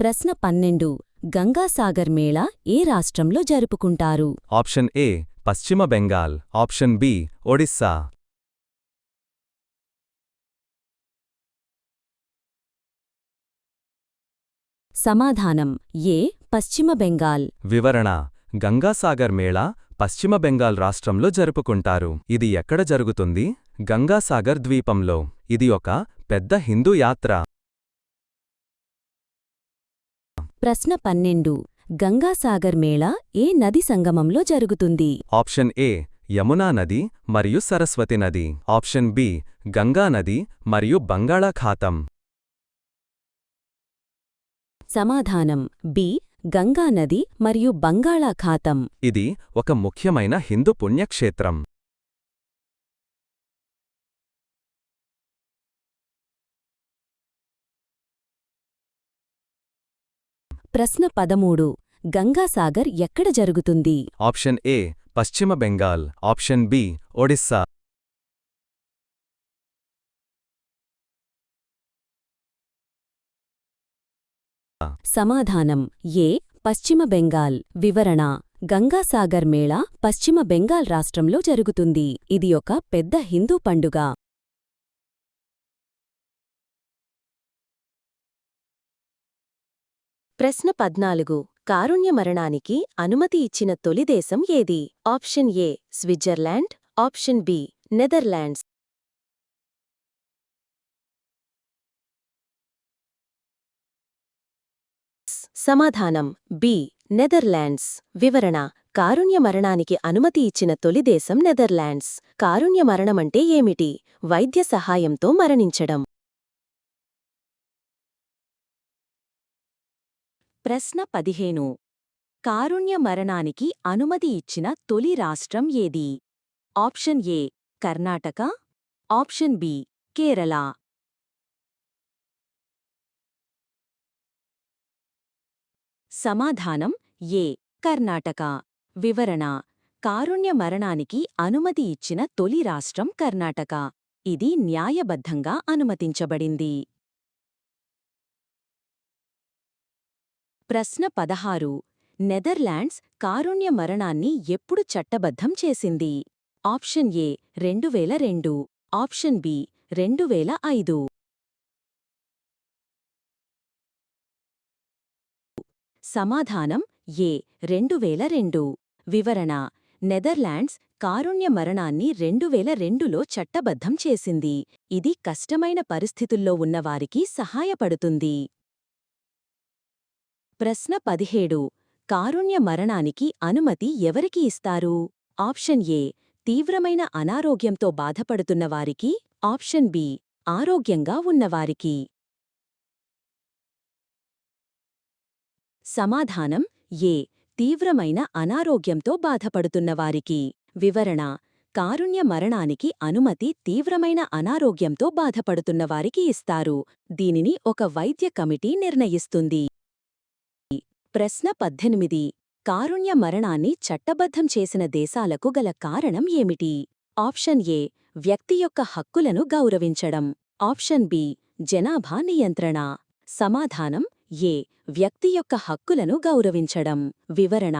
ప్రశ్న పన్నెండు. గంగాసాగర్ మేళా ఏ రాష్ట్రంలో జరుపుకుంటారు? ఆప్షన్ ఏ పశ్చిమ బెంగాల్. Option B Odisha. సమాధానం ఏ పశ్చిమ బెంగాల్. వివరణ గంగాసాగర్ మేళా పశ్చిమ బెంగాల్ రాష్ట్రంలో జరుపుకుంటారు. ఇది ఎక్కడ జరుగుతుంది? గంగాసాగర్ ద్వీపంలో. ఇది ఒక పెద్ద హిందూ యాత్ర. ప్రశ్న పన్నెండు. గంగాసాగర్ మేళా ఏ నది సంగమంలో జరుగుతుంది? ఆప్షన్ ఏ యమునా నది మరియు సరస్వతి నది. ఆప్షన్ బి గంగా నది మరియు బంగాళాఖాతం. సమాధానం బి గంగా నది మరియు బంగాళాఖాతం. ఇది ఒక ముఖ్యమైన హిందూ పుణ్యక్షేత్రం. ప్రశ్న పదమూడు. గంగాసాగర్ ఎక్కడ జరుగుతుంది? ఆప్షన్ ఏ పశ్చిమ బెంగాల్. Option B Odisha. సమాధానం ఏ పశ్చిమ బెంగాల్. వివరణ గంగాసాగర్ మేళా పశ్చిమ బెంగాల్ రాష్ట్రంలో జరుగుతుంది. ఇది ఒక పెద్ద హిందూ పండుగ. ప్రశ్న పద్నాలుగు. కారుణ్య మరణానికి అనుమతి ఇచ్చిన తొలి దేశం ఏది? Option A Switzerland. Option B Netherlands. సమాధానం బి నెదర్లాండ్స్. వివరణ కారుణ్య మరణానికి అనుమతి ఇచ్చిన తొలి దేశం నెదర్లాండ్స్. కారుణ్య మరణమంటే ఏమిటి? వైద్య సహాయంతో మరణించడం. ప్రశ్న పదిహేను. కారుణ్య మరణానికి అనుమతి ఇచ్చిన తొలి రాష్ట్రం ఏది? Option A Karnataka. Option B Kerala. సమాధానం ఏ కర్ణాటక. వివరణ కారుణ్య మరణానికి అనుమతి ఇచ్చిన తొలి రాష్ట్రం కర్ణాటక. ఇది న్యాయబద్ధంగా అనుమతించబడింది. ప్రశ్న పదహారు. నెదర్లాండ్స్ కారుణ్య మరణాన్ని ఎప్పుడు చట్టబద్ధం చేసింది? ఆప్షన్ ఏ రెండువేల రెండు. ఆప్షన్ బి రెండువేల ఐదు. సమాధానం ఏ రెండువేల రెండు. వివరణ. నెదర్లాండ్స్ కారుణ్య మరణాన్ని రెండువేల రెండులో చట్టబద్ధం చేసింది. ఇది కష్టమైన పరిస్థితుల్లో ఉన్నవారికి సహాయపడుతుంది. ప్రశ్న పదిహేడు. కారుణ్య మరణానికి అనుమతి ఎవరికి ఇస్తారు? Option A. తీవ్రమైన అనారోగ్యంతో బాధపడుతున్నవారికి ఆప్షన్ బి. ఆరోగ్యంగా ఉన్నవారికి. సమాధానం ఏ. తీవ్రమైన అనారోగ్యంతో బాధపడుతున్నవారికి వివరణ. కారుణ్య మరణానికి అనుమతి తీవ్రమైన అనారోగ్యంతో బాధపడుతున్నవారికి ఇస్తారు. దీనిని ఒక వైద్య కమిటీ నిర్ణయిస్తుంది. ప్రశ్న పద్దెనిమిది. కారుణ్య మరణాన్ని చట్టబద్ధం చేసిన దేశాలకు గల కారణం ఏమిటి? ఆప్షన్ ఏ వ్యక్తి యొక్క హక్కులను గౌరవించడం. ఆప్షన్ బి జనాభా నియంత్రణ. సమాధానం ఏ వ్యక్తి యొక్క హక్కులను గౌరవించడం. వివరణ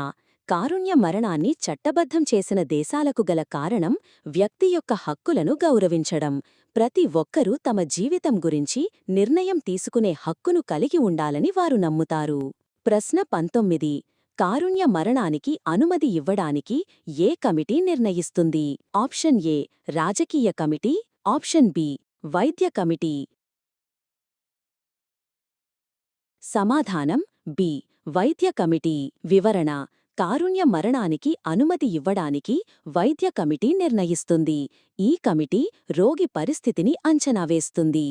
కారుణ్య మరణాన్ని చట్టబద్ధం చేసిన దేశాలకు గల కారణం వ్యక్తి యొక్క హక్కులను గౌరవించడం. ప్రతి ఒక్కరూ తమ జీవితం గురించి నిర్ణయం తీసుకునే హక్కును కలిగి ఉండాలని వారు నమ్ముతారు. ప్రశ్న పంతొమ్మిది. కారుణ్య మరణానికి అనుమతి ఇవ్వడానికి ఏ కమిటీ నిర్ణయిస్తుంది? ఆప్షన్ ఏ రాజకీయ కమిటీ. ఆప్షన్ బి వైద్య కమిటీ. సమాధానం బి వైద్య కమిటీ. వివరణ కారుణ్య మరణానికి అనుమతి ఇవ్వడానికి వైద్య కమిటీ నిర్ణయిస్తుంది. ఈ కమిటీ రోగి పరిస్థితిని అంచనా వేస్తుంది.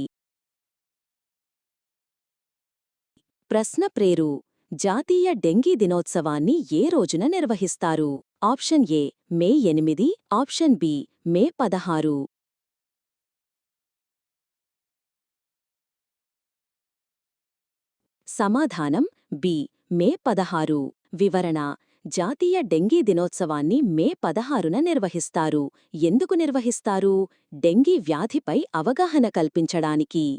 ప్రశ్న ప్రేరు జాతీయ డెంగీ దినోత్సవాన్ని ఏ రోజున నిర్వహిస్తారు? ఆప్షన్ ఏ మే ఎనిమిది ఆప్షన్ బి మే పదహారు. సమాధానం బి మే పదహారు. వివరణ జాతీయ డెంగీ దినోత్సవాన్ని మే పదహారున నిర్వహిస్తారు. ఎందుకు నిర్వహిస్తారు? డెంగీ వ్యాధిపై అవగాహన కల్పించడానికి.